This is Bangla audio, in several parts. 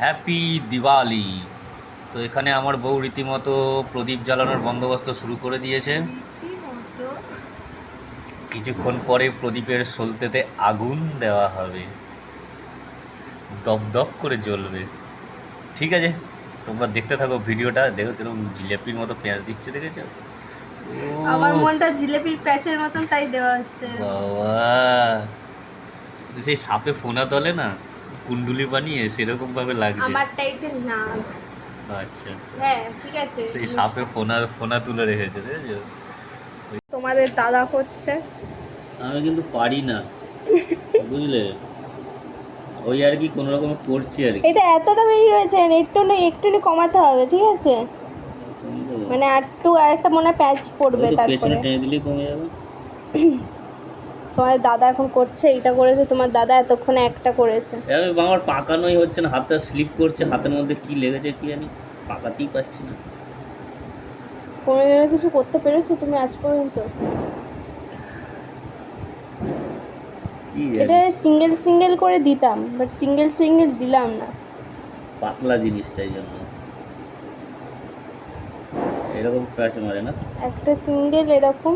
হ্যাপি দিওয়ালি তো এখানে আমার বউ রীতিমতো প্রদীপ জ্বালানোর বন্দোবস্ত শুরু করে দিয়েছে। কিছুক্ষণ পরে প্রদীপের সলতেতে আগুন দেওয়া হবে। দপ দপ করে জ্বলবে। ঠিক আছে তোমরা দেখতে থাকো ভিডিওটা। দেখো কীরকম জিলেপির মতো পেঁয়াজ দিচ্ছে দেখেছ? আমার মনটা জিলেপির প্যাচের মতন তাই দেওয়া হচ্ছে। বাবা সেই সাপে ফোনা তোলে না? কুণ্ডুলি বানিয়ে সেরকম ভাবে লাগছে? আমার টাইপের না। আচ্ছা আচ্ছা। হ্যাঁ ঠিক আছে। সেই সাপে ফোনা ফোনা তুলে রেখেছে তোমাদের দাদা করছে আমি কিন্তু পারি না বুঝলে? ওই আর কি কোনো রকম করছি আর কি। এটা এতটা বেশি রয়েছে একটু একটু কমাতে হবে ঠিক আছে? মানে একটু আর একটা মনে হয় প্যাচ পড়বে তারপরে। পেছনে টেনে দিলেই কমে যাবে। তোমার দাদা এখন করছে এটা করেছে তোমার দাদা এতক্ষণে একটা করেছে। আমার পাকানোই হচ্ছে না হাতটা স্লিপ করছে হাতের মধ্যে কি লেগেছে কি জানি পাকাতেই পাচ্ছি না। কোনো দিনও কিছু করতে পেরেছ তুমি আজ পর্যন্ত? এটা সিঙ্গেল সিঙ্গেল করে দিতাম বাট সিঙ্গেল সিঙ্গেল দিলাম না। পাতলা জিনিসটাই জন্য। এরকম প্যাচ মারে না। একটা সিঙ্গেল এরকম।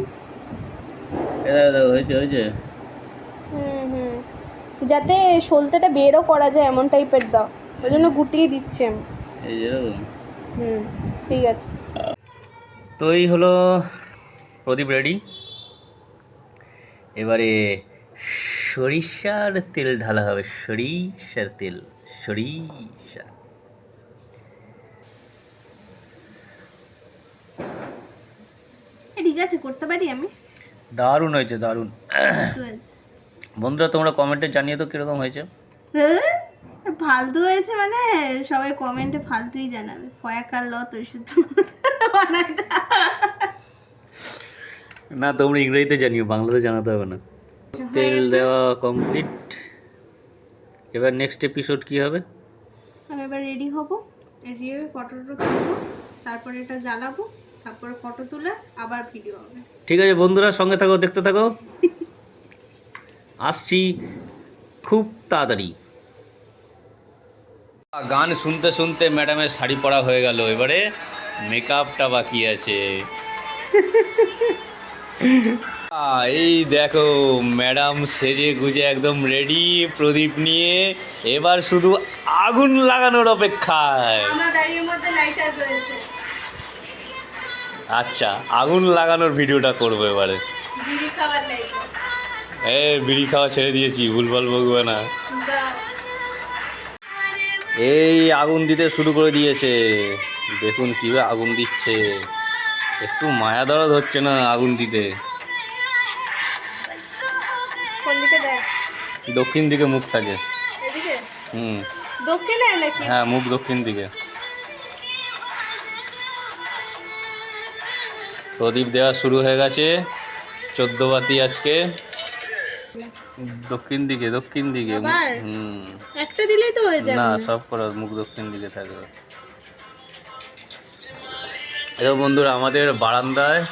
হয়েছে হয়েছে। হুম হুম। যাতে সলতেটা বেরও করা যায় এমন টাইপের দাও। ওই জন্য গুটিয়ে দিচ্ছি আমি। এই যেরকম হুম ঠিক আছে। তো এই হলো প্রদীপ রেডি। এবারে সরিষার তেল ঢালা হবে। সরিষার তেল সরিষা। ঠিক আছে করতে পারি আমি? দারুণ হয়েছে দারুণ। বন্ধুরা তোমরা কমেন্টে জানিয়ে তো কীরকম হয়েছে। হ্যাঁ? ফালতু হয়েছে মানে? সবাই কমেন্টে ফালতুই জানাবে। ফয়াকার ল তোর শুধু না তোমরা ইংরেজিতে জানিও বাংলাতে জানাতে হবে না। তেল দেওয়া কমপ্লিট এবার নেক্সট এপিসোড কি হবে? আমি এবার রেডি হব। রেডি হয়ে ফটো টটো তুলবো তারপরে এটা জ্বালাবো তারপরে ফটো তুলে আবার ভিডিও হবে। ঠিক আছে বন্ধুরা সঙ্গে থাকো দেখতে থাকো। আসছি খুব তাড়াতাড়ি। গান শুনতে শুনতে ম্যাডামের শাড়ি পরা হয়ে গেল এবারে মেকআপটা বাকি আছে। এই দেখো ম্যাডাম সেজে গুজে একদম রেডি প্রদীপ নিয়ে এবার শুধু আগুন লাগানোর অপেক্ষায়। আচ্ছা আগুন লাগানোর ভিডিওটা করব এবারে। বিড়ি এ বিড়ি খাওয়া ছেড়ে দিয়েছি ভুলভাল বকবে না। এই আগুন দিতে শুরু করে দিয়েছে। দেখুন কীভাবে আগুন দিচ্ছে। একটু মায়া দরদ হচ্ছে না আগুন দিতে। দক্ষিণ দিকে মুখ থাকে। হুম। দক্ষিণে হ্যাঁ মুখ দক্ষিণ দিকে। প্রদীপ দেওয়া শুরু হয়ে গেছে। চোদ্দ বাতি আজকে। দক্ষিণ দিকে দক্ষিণ দিকে। হুম। একটা দিলেই তো হয়ে যাবে। না সব করা মুখ দক্ষিণ দিকে থাকবে। এরকম বন্ধুরা আমাদের বারান্দায়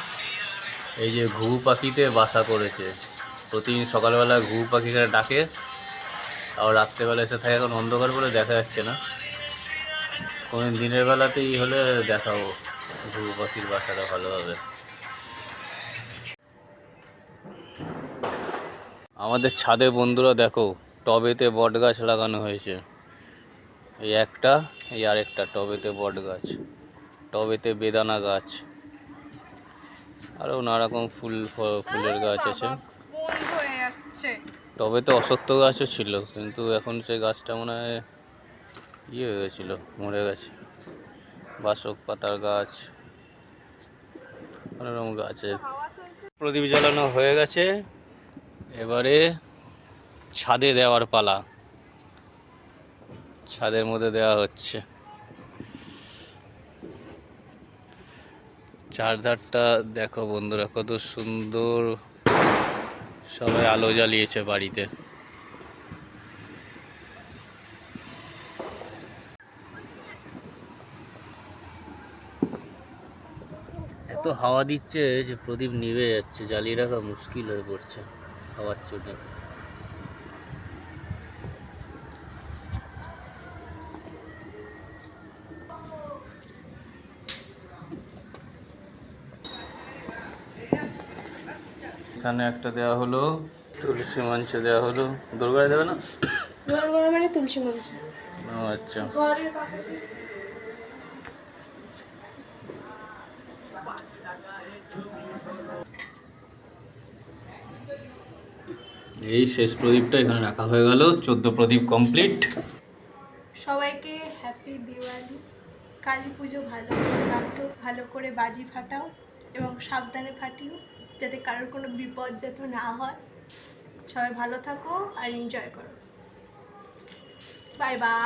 এই যে ঘুঘু পাখিতে বাসা করেছে। প্রতিদিন সকালবেলা ঘুঘু পাখিকে ডাকে। আর রাত্রেবেলা এসে থাকে এখন অন্ধকার বলে দেখা যাচ্ছে না। কোনো দিনের বেলাতেই হলে দেখাবো ঘুঘু পাখির বাসাটা ভালোভাবে। আমাদের ছাদে বন্ধুরা দেখো টবেতে বট গাছ লাগানো হয়েছে। এই একটা এই আরেকটা টবেতে বট গাছ টবেতে বেদানা গাছ আরও নানারকম ফুল ফুলের গাছ আছে। টবেতে অসত্য গাছও ছিল কিন্তু এখন সেই গাছটা মনে হয় ইয়ে হয়ে গেছিল মরে গেছে। বাসক পাতার গাছ অনেক রকম গাছে। প্রদীপ জ্বালানো হয়ে গেছে। এবারে ছাদে দেওয়ার পালা। ছাদের মধ্যে দেওয়া হচ্ছে। চারধারটা দেখো বন্ধুরা, কত সুন্দর। সবাই আলো জ্বালিয়েছে বাড়িতে। এত হাওয়া দিচ্ছে যে প্রদীপ নিভে যাচ্ছে, জ্বালিয়ে রাখা মুশকিল হয়ে পড়ছে। খাওয়ার জন্য। এখানে একটা দেওয়া হলো তুলসী মঞ্চে দেওয়া হলো। দুর্গায় দেবে না? দুর্গা মানে তুলসী মঞ্চ। আচ্ছা। এই শেষ প্রদীপটা এখানে রাখা হয়ে গেল। চোদ্দ প্রদীপ কমপ্লিট সবাইকে হ্যাপি দিওয়ালি কালী পুজো ভালো করে ভালো করে বাজি ফাটাও এবং সাবধানে ফাটিও, যাতে কারোর কোনো বিপদ যাতে না হয়। সবাই ভালো থাকো আর এনজয় করো। Bye bye